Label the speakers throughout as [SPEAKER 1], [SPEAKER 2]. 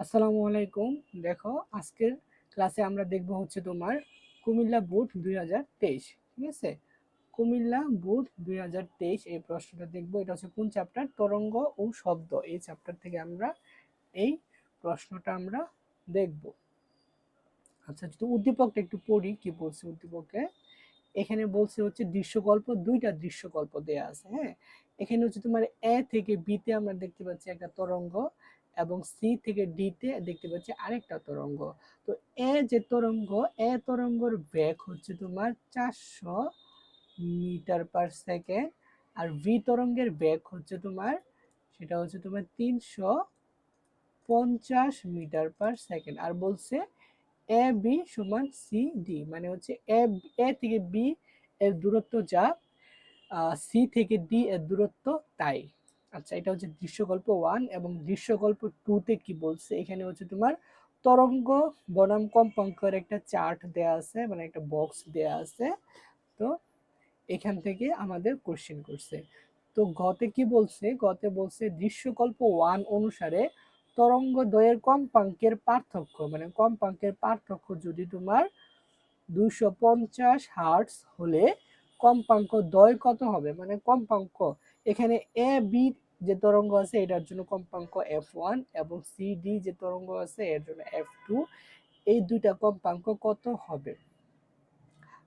[SPEAKER 1] আসসালামু আলাইকুম। দেখো, আজকের ক্লাসে আমরা দেখব হচ্ছে তোমার কুমিল্লা বোর্ড দুই হাজার তেইশ, ঠিক আছে? কুমিল্লা বোর্ড দুই হাজার তেইশ, এই প্রশ্নটা দেখব। এটা হচ্ছে কোন চ্যাপ্টার তরঙ্গ ও শব্দ। এই চ্যাপ্টার থেকে আমরা এই প্রশ্নটা আমরা দেখব। আচ্ছা যদি উদ্দীপকটা একটু পড়ি, কি বলছে উদ্দীপকে? এখানে বলছে হচ্ছে দৃশ্যকল্প, দুইটা দৃশ্যকল্প দেয়া আছে হ্যাঁ? এখানে হচ্ছে তোমার এ থেকে বিতে আমরা দেখতে পাচ্ছি একটা তরঙ্গ এবং সি থেকে ডিতে দেখতে পাচ্ছি আরেকটা তরঙ্গ। তো এ যে তরঙ্গ, এ তরঙ্গর বেগ হচ্ছে তোমার চারশো মিটার পার সেকেন্ড, আর ভি তরঙ্গের বেগ হচ্ছে তোমার, সেটা হচ্ছে তোমার তিনশো পঞ্চাশ মিটার পার সেকেন্ড। আর বলছে এ বি সমান সি ডি মানে হচ্ছে এ এ থেকে বি এর দূরত্ব যা সি থেকে ডি এর দূরত্ব তাই। আচ্ছা এটা হচ্ছে দৃশ্যকল্প ওয়ান এবং দৃশ্যকল্প টুতে কি বলছে? এখানে হচ্ছে তোমার তরঙ্গ বনাম কম্পাঙ্কের একটা চার্ট দেয়া আছে মানে একটা বক্স দেয়া আছে। তো এখান থেকে আমাদের কোশ্চেন করছে। তো গতে কি বলছে? গতে বলছে দৃশ্যকল্প ওয়ান অনুসারে তরঙ্গ দ্বয়ের কম্পাঙ্কের পার্থক্য মানে কম্পাঙ্কের পার্থক্য যদি তোমার দুইশো পঞ্চাশ হার্টস হলে কম্পাঙ্ক দ্বয় কত হবে? মানে কম্পাঙ্ক, এখানে এ বি যে তরঙ্গ আছে এটার জন্য কম্পাঙ্ক এফ ওয়ান এবং সি ডি যে তরঙ্গ আছে এর জন্য এফ টু এই দুইটা কম্পাঙ্ক কত হবে?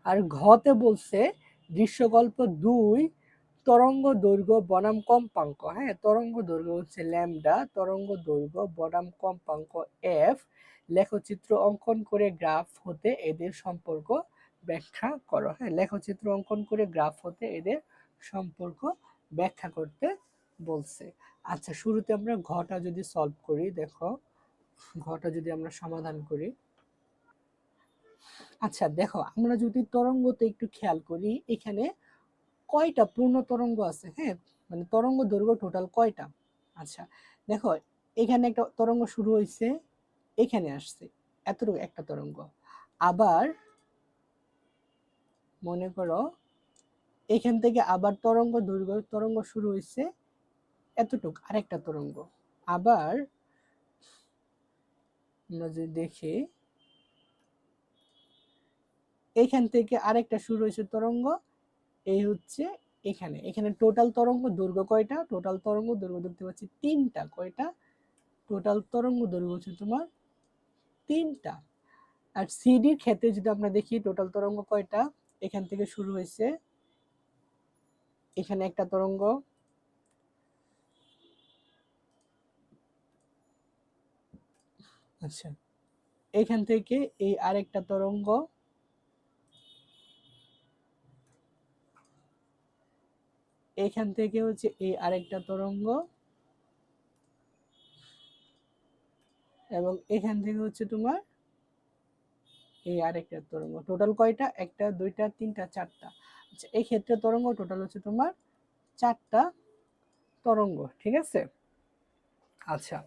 [SPEAKER 1] আর ঘতে বলছে দৃশ্যকল্প দুই, তরঙ্গ দৈর্ঘ্য বনাম কম্পাঙ্ক হ্যাঁ? তরঙ্গ দৈর্ঘ্য হচ্ছে ল্যামডা, তরঙ্গ দৈর্ঘ্য বনাম কম্পাঙ্ক এফ লেখচিত্র অঙ্কন করে গ্রাফ হতে এদের সম্পর্ক ব্যাখ্যা করো হ্যাঁ? লেখচিত্র অঙ্কন করে গ্রাফ হতে এদের সম্পর্ক ব্যাখ্যা করতে বলছে। আচ্ছা শুরুতে আমরা ঘটা যদি সলভ করি, দেখো, ঘটা যদি আমরা সমাধান করি। আচ্ছা দেখো, আমরা যদি তরঙ্গতে একটু খেয়াল করি, এখানে কয়টা পূর্ণ তরঙ্গ আছে হ্যাঁ? মানে তরঙ্গ দৈর্ঘ্য টোটাল কয়টা? আচ্ছা দেখো, এখানে একটা তরঙ্গ শুরু হয়েছে এখানে আসছে, এতটুকু একটা তরঙ্গ। আবার মনে করো, এখান থেকে আবার তরঙ্গ দৈর্ঘ্য, তরঙ্গ শুরু হয়েছে এতটুক, আরেকটা তরঙ্গ। আবার আমরা দেখি, এখান থেকে আরেকটা শুরু হয়েছে তরঙ্গ, এই হচ্ছে এখানে। এখানে টোটাল তরঙ্গ, দৈর্ঘ্য কয়টা? টোটাল তরঙ্গ, দৈর্ঘ্য দেখতে পাচ্ছি তিনটা কয়টা? টোটাল তরঙ্গ, দৈর্ঘ্য হচ্ছে তোমার তিনটা। আর সিডির ক্ষেত্রে যদি আমরা দেখি টোটাল তরঙ্গ কয়টা? এখান থেকে শুরু হয়েছে, এখানে একটা তরঙ্গ আচ্ছা। এখান থেকে এই আরেকটা তরঙ্গ এখান থেকে হচ্ছে এই আরেকটা তরঙ্গ এবং এখান থেকে হচ্ছে তোমার এই আরেকটা তরঙ্গ। টোটাল কয়টা? একটা, দুইটা, তিনটা, চারটা। আচ্ছা এই ক্ষেত্রে তরঙ্গ টোটাল হচ্ছে তোমার চারটা তরঙ্গ, ঠিক আছে? আচ্ছা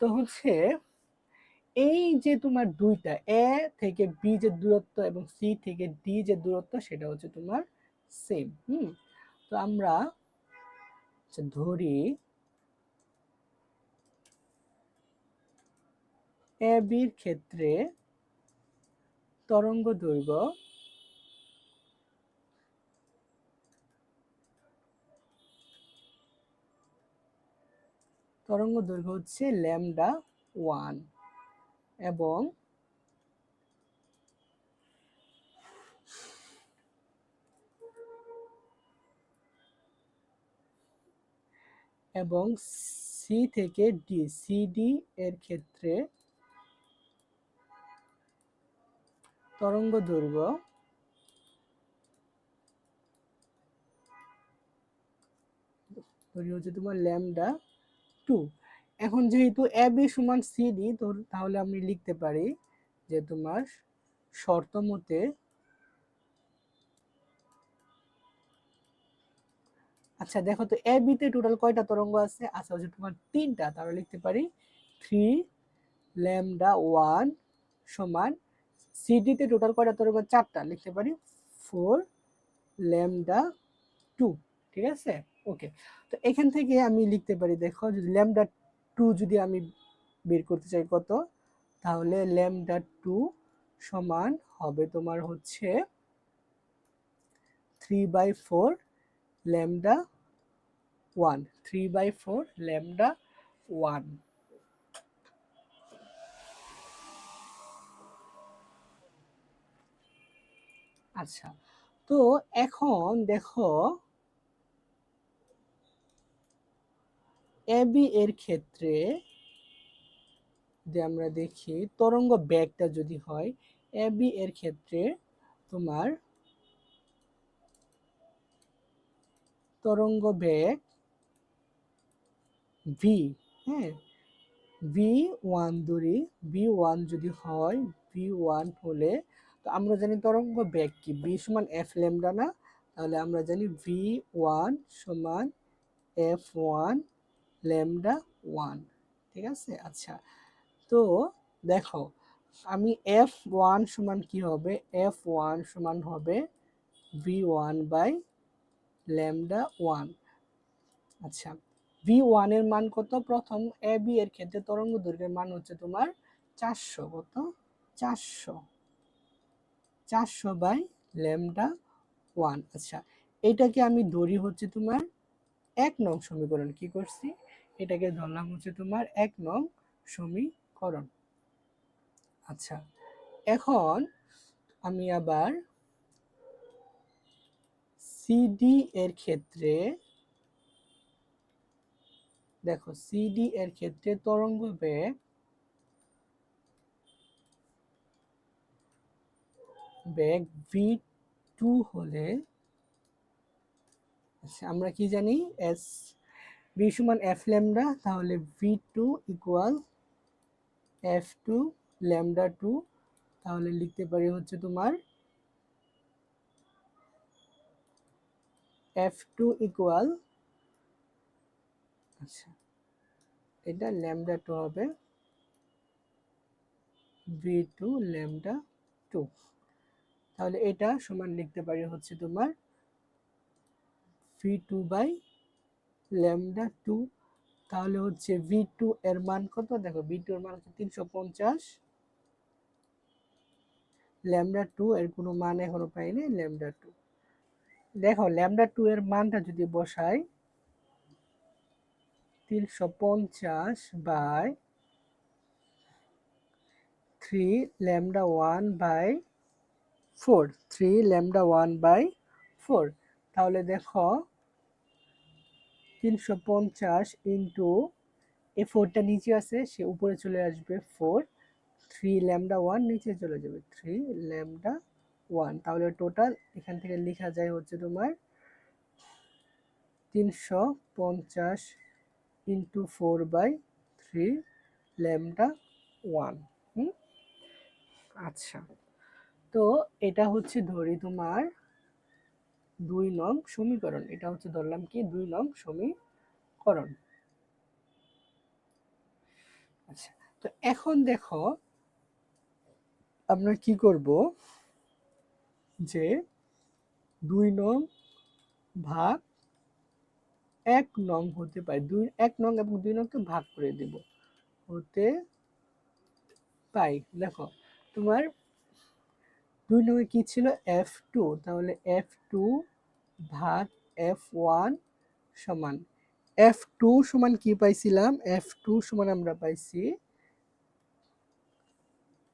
[SPEAKER 1] তো হচ্ছে এই যে তোমার দুইটা, এ থেকে বি যে দূরত্ব এবং সি থেকে ডি যে দূরত্ব, সেটা হচ্ছে তোমার সেম হুম? তো আমরা ধরি, এ বির ক্ষেত্রে তরঙ্গ দৈর্ঘ্য তরঙ্গ দৈর্ঘ্য হচ্ছে ল্যামডা ওয়ান। এবং এবং সি থেকে ডি সিডি এর ক্ষেত্রে তরঙ্গ দৈর্ঘ্য হচ্ছে তোমার ল্যামডা টু। এখন যেহেতু এ বি সমান সিডি তাহলে আমি লিখতে পারি যে তোমার শর্ত মতে আচ্ছা দেখো তো এ বিতে টোটাল কয়টা তরঙ্গ আছে? আচ্ছা হচ্ছে তোমার তিনটা, তাহলে লিখতে পারি থ্রি ল্যামডা ওয়ান সমান সিডিতে টোটাল কয়টা তরঙ্গ? চারটা, লিখতে পারি ফোর ল্যামডা টু ঠিক আছে? ওকে তো এখান থেকে আমি লিখতে পারি, দেখো, যদি ল্যামডা টু যদি আমি বের করতে চাই কত? তাহলে ল্যামডা টু সমান হবে তোমার হচ্ছে three by four lambda one three by four lambda one আচ্ছা তো এখন দেখো এবি এর ক্ষেত্রে যদি আমরা দেখি, তরঙ্গ ব্যাগটা যদি হয়, এবি এর ক্ষেত্রে তোমার তরঙ্গ বেগ ভি হ্যাঁ? ভি ওয়ান ধরি ভি ওয়ান যদি হয় ভি ওয়ান হলে তো আমরা জানি তরঙ্গ বেগ কি? ভি সমান এফ ল্যামডা না? তাহলে আমরা জানি ভি ওয়ান সমান এফ ওয়ান ল্যামডা ওয়ান, ঠিক আছে? আচ্ছা তো দেখো, আমি এফ ওয়ান সমান কি হবে? এফ ওয়ান সমান হবে V one by lambda one. আচ্ছা ভি ওয়ানের মান কত? প্রথম এ, বি এর ক্ষেত্রে তরঙ্গ দৈর্ঘ্যের মান হচ্ছে তোমার চারশো, কত? চারশো চারশো বাই ল্যামডা ওয়ান। আচ্ছা এটাকে আমি ধরি হচ্ছে তোমার এক নং সমীকরণ, কি করছি? এটাকে ধরলাম হচ্ছে তোমার এক নং সমীকরণ। আচ্ছা এখন আমি আবার সিডি এর ক্ষেত্রে, দেখো সিডি এর ক্ষেত্রে তরঙ্গ বেগ বেগ ভি টু হলে আচ্ছা আমরা কি জানি? এস বি সমান এফ ল্যামডা তাহলে V two equal F two lambda two তাহলে লিখতে পারি হচ্ছে তোমার এফ টু ইকুয়াল আচ্ছা এটা ল্যামডা টু হবে ভি টু ল্যামডা টু তাহলে এটা সমান লিখতে পারি হচ্ছে তোমার V two by lambda two, তাহলে হচ্ছে ভি টু এর মান কত? দেখো, ভি টু এর মান হচ্ছে তিনশো পঞ্চাশ। ল্যামডা টু এর কোনো মান এখনও পাইনি, ল্যামডা টু। দেখো, ল্যামডা টু এর মানটা যদি বসাই, তিনশো পঞ্চাশ by three lambda one by four, three lambda one by four. তাহলে দেখো তিনশো পঞ্চাশ ইন্টু এ ফোরটা নিচে আছে, সে উপরে চলে আসবে ফোর থ্রি ল্যামডা ওয়ান নিচে চলে যাবে থ্রি ল্যামডা ওয়ান তাহলে টোটাল এখান থেকে লেখা যায় হচ্ছে তোমার তিনশো পঞ্চাশ into four by three lambda one আচ্ছা। তো এটা হচ্ছে ধরি তোমার দুই নং সমীকরণ। এটা হচ্ছে ধরলাম কি? দুই নং সমীকরণ। আচ্ছা তো এখন দেখো আমরা কি করব? যে দুই নং ভাগ এক নং হতে পারে। দুই, এক নং এবং দুই নংকে ভাগ করে দেব। হতে পাই। দেখো, তোমার দুই নং কি ছিল? এফ টু তাহলে এফ টু ভাগ এফ ওয়ান সমান এফ টু সমান কি পাইছিলাম? এফ টু সমান আমরা পাইছি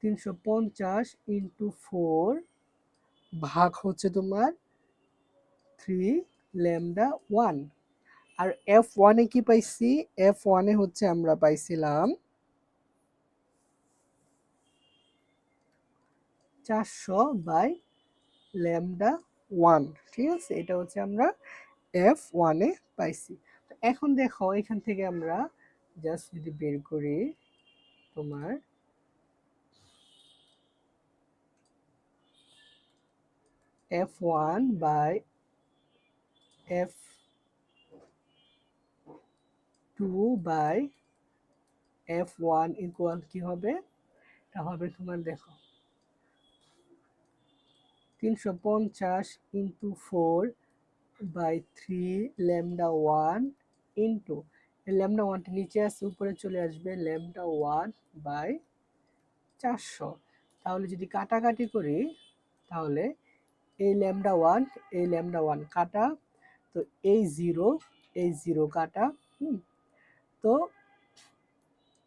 [SPEAKER 1] তিনশো পঞ্চাশ ইন্টু ফোর ভাগ হচ্ছে তোমার থ্রি ল্যামডা ওয়ান আর এফ ওয়ানে কি পাইছি? এফ ওয়ানে হচ্ছে আমরা পাইছিলাম চারশো বাই ল্যামডা ওয়ান ঠিক আছে? এটা হচ্ছে আমরা এফ ওয়ানে পাইছি। তো এখন দেখো, এখান থেকে আমরা জাস্ট যদি বের করি তোমার F one by F two by F one equal কি হবে? তা হবে তোমার দেখো তিনশো পঞ্চাশ into four by three lambda one into lambda ওয়ানটি নিচে আসছে, উপরে চলে আসবে ল্যামডা ওয়ান বাই চারশো। তাহলে যদি কাটাকাটি করি, তাহলে এই ল্যামডা ওয়ান এই ল্যামডা ওয়ান কাটা, তো এই জিরো এই জিরো কাটা, হুম। তো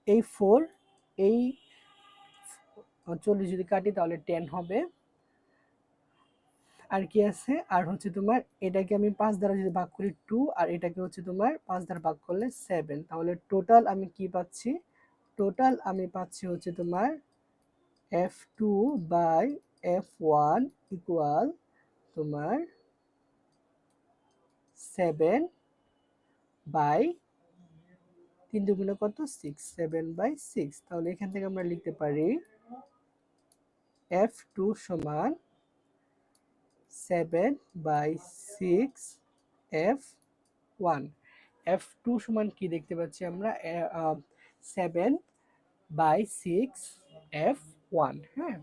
[SPEAKER 1] এই ফোর এই চল্লিশ যদি কাটি, তাহলে টেন হবে। আর কি আছে? আর হচ্ছে তোমার এটাকে আমি পাঁচ দ্বারা যদি ভাগ করি টু আর এটাকে হচ্ছে তোমার পাঁচ দ্বারা ভাগ করলে সেভেন তাহলে টোটাল আমি কি পাচ্ছি? টোটাল আমি পাচ্ছি হচ্ছে তোমার F two by F one equal তোমার সেভেন বাই তিন দুগুণে কত? সিক্স সেভেন বাই সিক্স তাহলে এখান থেকে আমরা লিখতে পারি এফ টু সমান seven by six F one F two সমান কি দেখতে পাচ্ছি আমরা? Seven by six F one হ্যাঁ?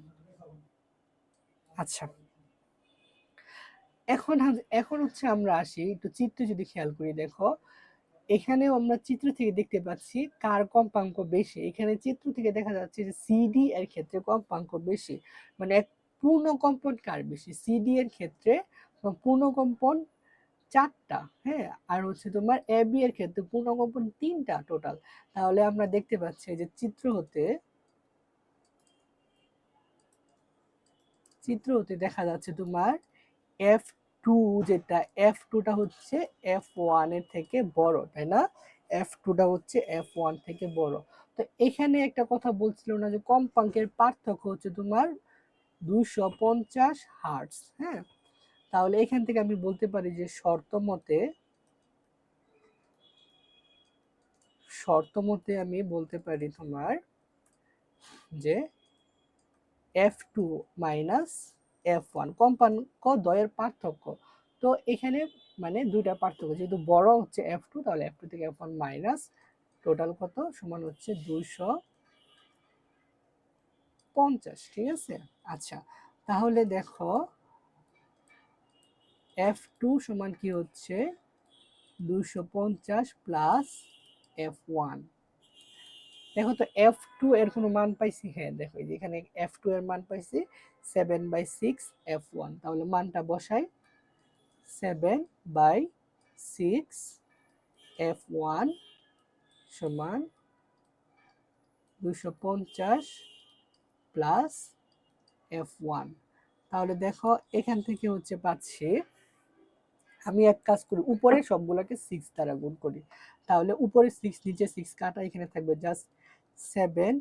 [SPEAKER 1] আচ্ছা। এখন এখন হচ্ছে আমরা আসি, একটু চিত্র যদি খেয়াল করি, দেখো। এখানেও আমরা চিত্র থেকে দেখতে পাচ্ছি কার কম্পাঙ্ক বেশি। এখানে চিত্র থেকে দেখা যাচ্ছে যে সিডি এর ক্ষেত্রে কম্পাঙ্ক বেশি। মানে এক পূর্ণ কম্পন কার বেশি? সিডি এর ক্ষেত্রে পূর্ণ কম্পন চারটা হ্যাঁ? আর হচ্ছে তোমার এ বি এর ক্ষেত্রে পূর্ণ কম্পন তিনটা টোটাল তাহলে আমরা দেখতে পাচ্ছি যে চিত্র হতে চিত্র হতে দেখা যাচ্ছে তোমার এফ টু যেটা এফ টুটা হচ্ছে এফ ওয়ানের থেকে বড়, তাই না? এফ টুটা হচ্ছে এফ ওয়ান থেকে বড়। তো এখানে একটা কথা বলছিল না যে কম্পাঙ্কের পার্থক্য হচ্ছে তোমার দুইশো পঞ্চাশ হার্টস হ্যাঁ? তাহলে এখান থেকে আমি বলতে পারি যে শর্ত মতে শর্ত মতে আমি বলতে পারি তোমার যে F two minus F one কম্পাঙ্ক দ্বয়ের পার্থক্য। তো এখানে মানে দুইটা পার্থক্য, যেহেতু বড় হচ্ছে এফ টু তাহলে এফ টু থেকে এফ ওয়ান মাইনাস টোটাল কত? সমান হচ্ছে দুইশো পঞ্চাশ, ঠিক আছে? আচ্ছা তাহলে দেখো এফ টু সমান কি হচ্ছে? দুইশো পঞ্চাশ প্লাস এফ ওয়ান দেখো তো এফ টু এর কোনো মান পাইছি? হ্যাঁ দেখো এখানে এফ টু এর মান পাইছি seven by six F one তাহলে মানটা বসাই seven by six F one সমান দুশো পঞ্চাশ প্লাস এফ ওয়ান তাহলে দেখো, এখান থেকে হচ্ছে পাচ্ছি, আমি এক কাজ করি, উপরে সবগুলোকে সিক্স দ্বারা গুণ করি। তাহলে উপরে সিক্স নিচে সিক্স কাটা এখানে থাকবে জাস্ট সেভেন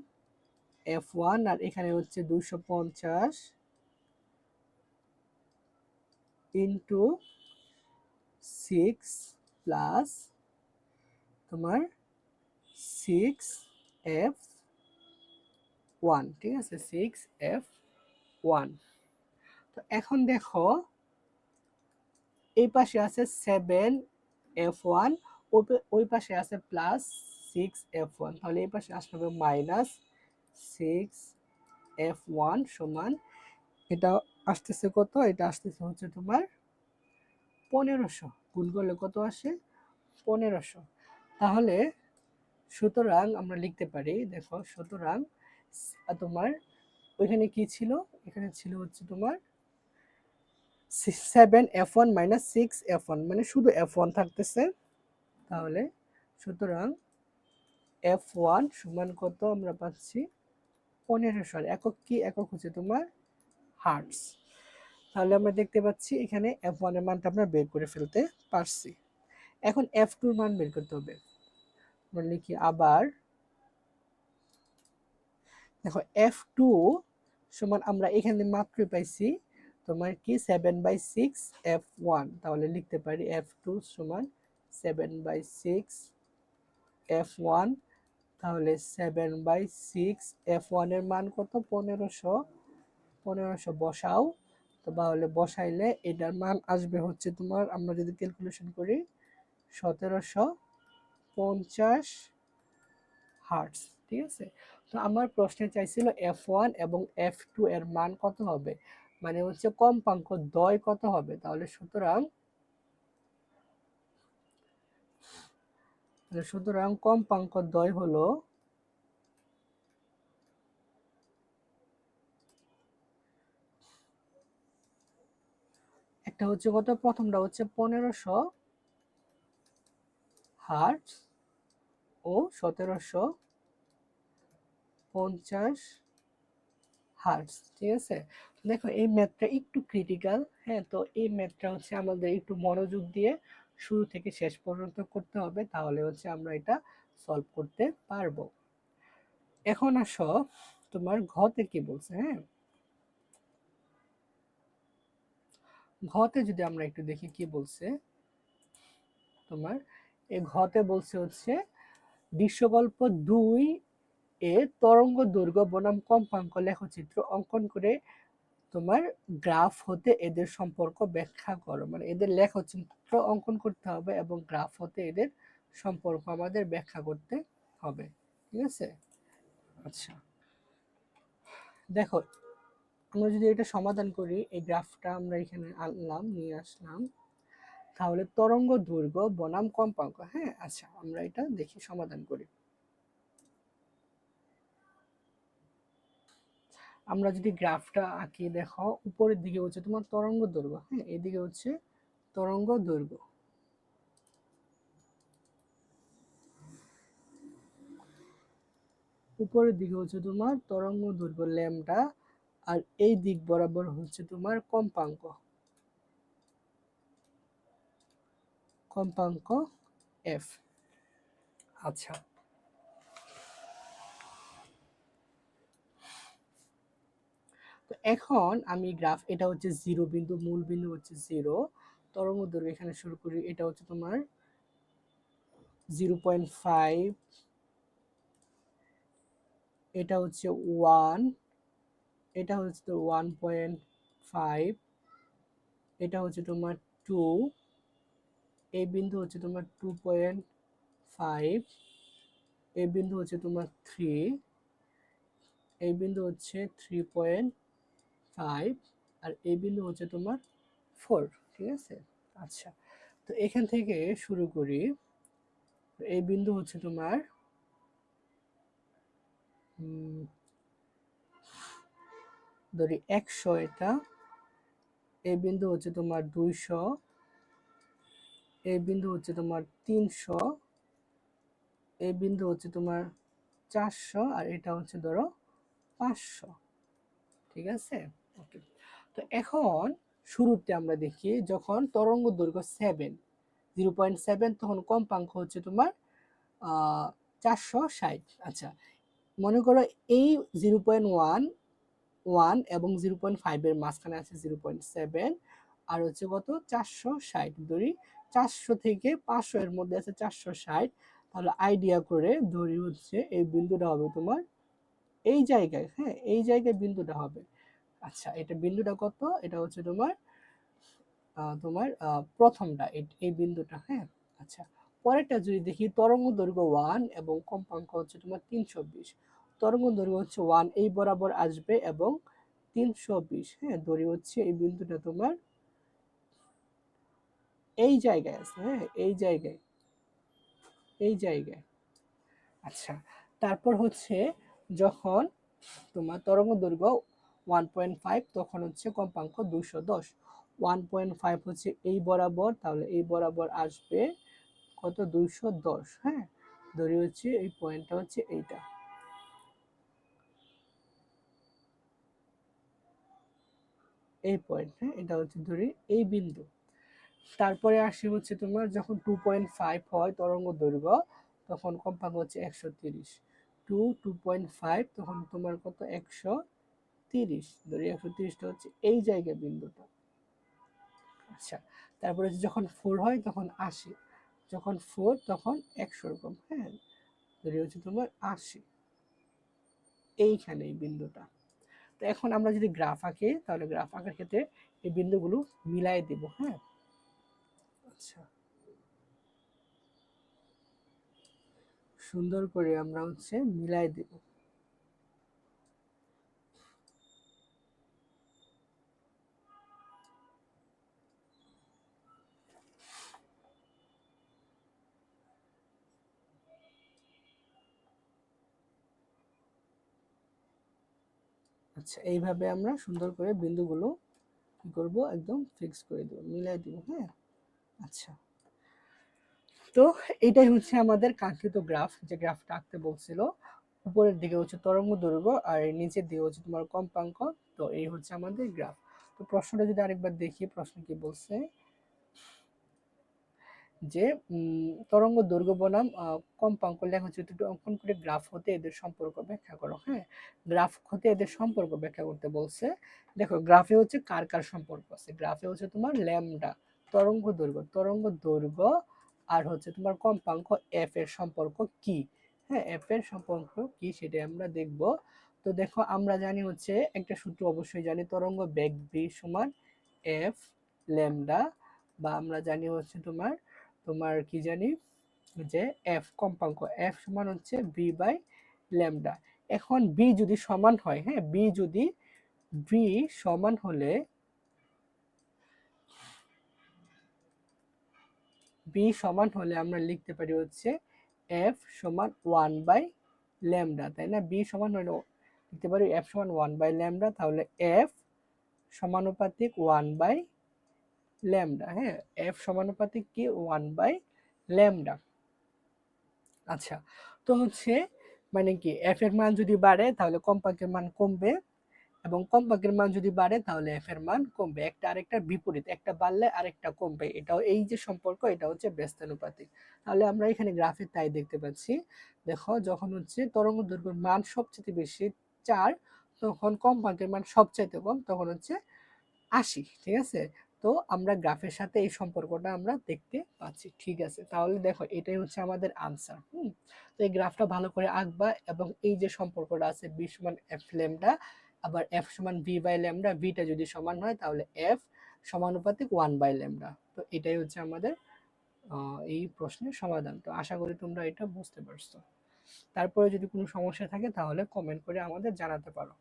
[SPEAKER 1] এফ ওয়ান আর এখানে হচ্ছে দুশো পঞ্চাশ ইন্টু সিক্স প্লাস তোমার সিক্স এফ ওয়ান ঠিক আছে? সিক্স এফ ওয়ান তো এখন দেখো, এই পাশে আছে সেভেন এফ ওয়ান ওই পাশে আছে প্লাস সিক্স এফ ওয়ান তাহলে এই পাশে আসতে হবে মাইনাস সিক্স এফ ওয়ান সমান, এটা আসতেছে কত? এটা আসতেছে হচ্ছে তোমার পনেরোশো। গুণ করলে কত আসে? পনেরোশো। তাহলে সুতরাং আমরা লিখতে পারি, দেখো, সুতরাং তোমার? ওইখানে কি ছিল? এখানে ছিল হচ্ছে তোমার seven F one minus six F one মানে শুধু এফ ওয়ান থাকতেছে। তাহলে সুতরাং এফ ওয়ান সমান কত আমরা পাচ্ছি? পনেরোশো একক কি? একক হচ্ছে তোমার হার্টস তাহলে আমরা দেখতে পাচ্ছি এখানে এফ ওয়ানের মানটা আমরা বের করে ফেলতে পারছি। এখন এফ টুর মান বের করতে হবে। আমরা লিখি আবার দেখো এফ টু সমান আমরা এখানে মাত্রই পাইছি তোমার কি? Seven by six F one তাহলে লিখতে পারি এফ টু সমান seven by six F one তাহলে সেভেন বাই সিক্স এফ ওয়ানের মান কত? পনেরোশো। পনেরোশো বসাও। তো তাহলে বসাইলে এটার মান আসবে হচ্ছে তোমার, আমরা যদি ক্যালকুলেশন করি, সতেরোশো পঞ্চাশ হার্টস ঠিক আছে? তো আমার প্রশ্নে চাইছিল এফ ওয়ান এবং এফ টু এর মান কত হবে? মানে হচ্ছে কম্পাঙ্ক দয় কত হবে? তাহলে সুতরাং সুতরাং কম্পাঙ্ক দয় হলো একটা হচ্ছে কত? প্রথমটা হচ্ছে পনেরোশো হার্টস ও সতেরোশো পঞ্চাশ হার্টস ঠিক আছে? দেখো, এই ম্যাথটা একটু ক্রিটিক্যাল হ্যাঁ? তো এই ম্যাথটা হচ্ছে আমাদের একটু মনোযোগ দিয়ে শুরু থেকে শেষ পর্যন্ত করতে হবে, তাহলে হচ্ছে আমরা এটা সলভ করতে পারব। এখন আসো, তোমার ঘতে কি বলছে হ্যাঁ? ঘতে যদি আমরা একটু দেখি কি বলছে, তোমার? এই ঘতে বলছে হচ্ছে দৃশ্যকল্প দুই এ তরঙ্গ দৈর্ঘ্য বনাম কম্পাঙ্ক লেখচিত্র অঙ্কন করে তোমার গ্রাফ হতে এদের সম্পর্ক ব্যাখ্যা করো। মানে এদের লেখচিত্র অঙ্কন করতে হবে এবং গ্রাফ হতে এদের সম্পর্ক আমাদের ব্যাখ্যা করতে হবে। ঠিক আছে? আচ্ছা। দেখো, আমরা যদি এটা সমাধান করি, এই গ্রাফটা আমরা এখানে আনলাম, নিয়ে আসলাম। তাহলে তরঙ্গ দৈর্ঘ্য বনাম কম্পাঙ্ক হ্যাঁ? আচ্ছা আমরা এটা দেখি, সমাধান করি। আমরা যদি গ্রাফটা আঁকি দেখো উপরের দিকে হচ্ছে তোমার তরঙ্গ দৈর্ঘ্য হ্যাঁ এদিকে হচ্ছে তরঙ্গ দৈর্ঘ্য। উপরের দিকে হচ্ছে তোমার তরঙ্গ দৈর্ঘ্য ল্যামডা, আর এই দিক বরাবর হচ্ছে তোমার কম্পাঙ্ক। কম্পাঙ্ক এফ আচ্ছা তো এখন আমি গ্রাফ, এটা হচ্ছে জিরো বিন্দু, মূল বিন্দু হচ্ছে জিরো। তরঙ্গ দৈর্ঘ্য এখানে শুরু করি, এটা হচ্ছে তোমার জিরো পয়েন্ট ফাইভ। এটা হচ্ছে ওয়ান, এটা হচ্ছে ওয়ান পয়েন্ট ফাইভ। এটা হচ্ছে তোমার টু এই বিন্দু হচ্ছে তোমার টু পয়েন্ট ফাইভ। এই বিন্দু হচ্ছে তোমার থ্রি এই বিন্দু হচ্ছে থ্রি পয়েন্ট ফাইভ আর এই বিন্দু হচ্ছে তোমার ফোর ঠিক আছে? আচ্ছা তো এখান থেকে শুরু করি। এই বিন্দু হচ্ছে তোমার ধরি একশো এটা। এই বিন্দু হচ্ছে তোমার দুইশো। এই বিন্দু হচ্ছে তোমার তিনশো। এই বিন্দু হচ্ছে তোমার চারশো আর এটা হচ্ছে ধরো পাঁচশো, ঠিক আছে? ওকে তো এখন শুরুতে আমরা দেখি যখন তরঙ্গ দৈর্ঘ্য সেভেন জিরো পয়েন্ট সেভেন তখন কম্পাঙ্ক হচ্ছে তোমার চারশো ষাট। আচ্ছা মনে করো এই জিরো পয়েন্ট ওয়ান ওয়ান এবং জিরো পয়েন্ট ফাইভের মাঝখানে আছে জিরো পয়েন্ট সেভেন আর হচ্ছে কত? চারশো ষাট। ধরি চারশো থেকে পাঁচশো এর মধ্যে আছে চারশো ষাট। তাহলে আইডিয়া করে ধরি হচ্ছে এই বিন্দুটা হবে তোমার এই জায়গায় হ্যাঁ? এই জায়গায় বিন্দুটা হবে। আচ্ছা এটা বিন্দুটা কত? এটা হচ্ছে তোমার তোমার প্রথমটা, এই বিন্দুটা হ্যাঁ? আচ্ছা পরেরটা যদি দেখি, তরঙ্গ দৈর্ঘ্য ওয়ান এবং কম্পাঙ্ক হচ্ছে তোমার তিনশো বিশ। তরঙ্গ দৈর্ঘ্য হচ্ছে ওয়ান এই বরাবর আসবে এবং তিনশো বিশ হ্যাঁ? দড়ি হচ্ছে এই বিন্দুটা তোমার এই জায়গায় আছে হ্যাঁ? এই জায়গায় এই জায়গায়। আচ্ছা তারপর হচ্ছে যখন তোমার তরঙ্গ দৈর্ঘ্য ওয়ান পয়েন্ট ফাইভ, তখন হচ্ছে কম্পাঙ্ক দুশো দশ। ওয়ান পয়েন্ট ফাইভ হচ্ছে এই বরাবর, তাহলে এই বরাবর আসবে কত? দুইশো দশ হ্যাঁ? ধরি হচ্ছে এই পয়েন্টটা হচ্ছে এইটা। এই পয়েন্ট হ্যাঁ? এটা হচ্ছে ধরি এই বিন্দু। তারপরে আসি হচ্ছে তোমার যখন টু পয়েন্ট ফাইভ হয় তরঙ্গ দৈর্ঘ্য, তখন কম্পাঙ্ক হচ্ছে একশো তিরিশ। টু টু পয়েন্ট ফাইভ, তখন তোমার কত? একশো তিরিশ, ধরি একশো তিরিশটা হচ্ছে এই জায়গায় বিন্দুটা। আচ্ছা তারপরে যখন ফোর হয় তখন আশি, যখন ফোর তখন একশো রকম হ্যাঁ? ধরি হচ্ছে তোমার আশি। এইখানে এই বিন্দুটা। তো এখন আমরা যদি গ্রাফ আঁকি, তাহলে গ্রাফ আঁকার ক্ষেত্রে এই বিন্দুগুলো মিলাই দেব হ্যাঁ? আচ্ছা। সুন্দর করে আমরা হচ্ছে মিলাই দেব। আচ্ছা এইভাবে আমরা সুন্দর করে বিন্দুগুলো কি করব? একদম ফিক্স করে দেবো, মিলাই দেবো হ্যাঁ? আচ্ছা। তো এটাই হচ্ছে আমাদের কাঙ্ক্ষিত গ্রাফ যে গ্রাফটা আঁকতে বলছিল। উপরের দিকে হচ্ছে তরঙ্গ দৈর্ঘ্য আর নিচের দিকে হচ্ছে তোমার কম্পাঙ্ক। তো এই হচ্ছে আমাদের গ্রাফ তো প্রশ্নটা যদি আরেকবার দেখি, প্রশ্ন কি বলছে? যে তরঙ্গ দৈর্ঘ্য বনাম কম্পাঙ্ক লেখা দুটো অঙ্কন করে গ্রাফ হতে এদের সম্পর্ক ব্যাখ্যা করো হ্যাঁ? গ্রাফ হতে এদের সম্পর্ক ব্যাখ্যা করতে বলছে, দেখো, গ্রাফে হচ্ছে কার কার সম্পর্ক আছে? গ্রাফে হচ্ছে তোমার ল্যামডা, তরঙ্গ দৈর্ঘ্য তরঙ্গ দৈর্ঘ্য আর হচ্ছে তোমার কম্পাঙ্ক এফ এর সম্পর্ক কি? হ্যাঁ এফ এর সম্পর্ক কি সেটা আমরা দেখব। তো দেখো, আমরা জানি হচ্ছে একটা সূত্র অবশ্যই জানি, তরঙ্গ বেগ ভি সমান এফ ল্যামডা বা আমরা জানি হচ্ছে তোমার তোমার কি জানি? যে এফ কম্পাঙ্ক এফ সমান হচ্ছে বি বাই ল্যামডা এখন বি যদি সমান হয় হ্যাঁ বি যদি বি সমান হলে বি সমান হলে আমরা লিখতে পারি হচ্ছে এফ সমান ওয়ান বাই ল্যামডা তাই না? বি সমান হলে লিখতে পারি এফ সমান ওয়ান বাই ল্যামডা তাহলে এফ সমানুপাতিক ওয়ান বাই ল্যামডা হ্যাঁ? এফ সমানুপাতিক কি? One by lambda. আচ্ছা তো হচ্ছে মানে কি এফ এর মান যদি বাড়ে তাহলে কম্পাঙ্কের মান কমবে এবং কম্পাঙ্কের মান যদি বাড়ে তাহলে এফ এর মান কমবে। একটা আরেকটার বিপরীত, একটা বাড়লে আরেকটা কমবে। এটাও এই যে সম্পর্ক, এটা হচ্ছে ব্যস্তানুপাতিক। তাহলে আমরা এখানে গ্রাফে তাই দেখতে পাচ্ছি। দেখো, যখন হচ্ছে তরঙ্গ দৈর্ঘ্যের মান সবচেয়ে বেশি চার, তখন কম্পাঙ্কের মান সবচাইতে কম, তখন হচ্ছে আশি, ঠিক আছে? তো আমরা গ্রাফের সাথে এই সম্পর্কটা আমরা দেখতে পাচ্ছি। ঠিক আছে, তাহলে দেখো এটাই হচ্ছে আমাদের আনসার হুম? তো এই গ্রাফটা ভালো করে আঁকবা এবং এই যে সম্পর্কটা আছে বি সমান এফ ল্যামডা আবার এফ সমান ভি বাই ল্যামডা ভিটা যদি সমান হয় তাহলে এফ সমানুপাতিক ওয়ান বাই ল্যামডা তো এটাই হচ্ছে আমাদের এই প্রশ্নের সমাধান। তো আশা করি তোমরা এটা বুঝতে পারছ। তারপরে যদি কোনো সমস্যা থাকে তাহলে কমেন্ট করে আমাদের জানাতে পারো।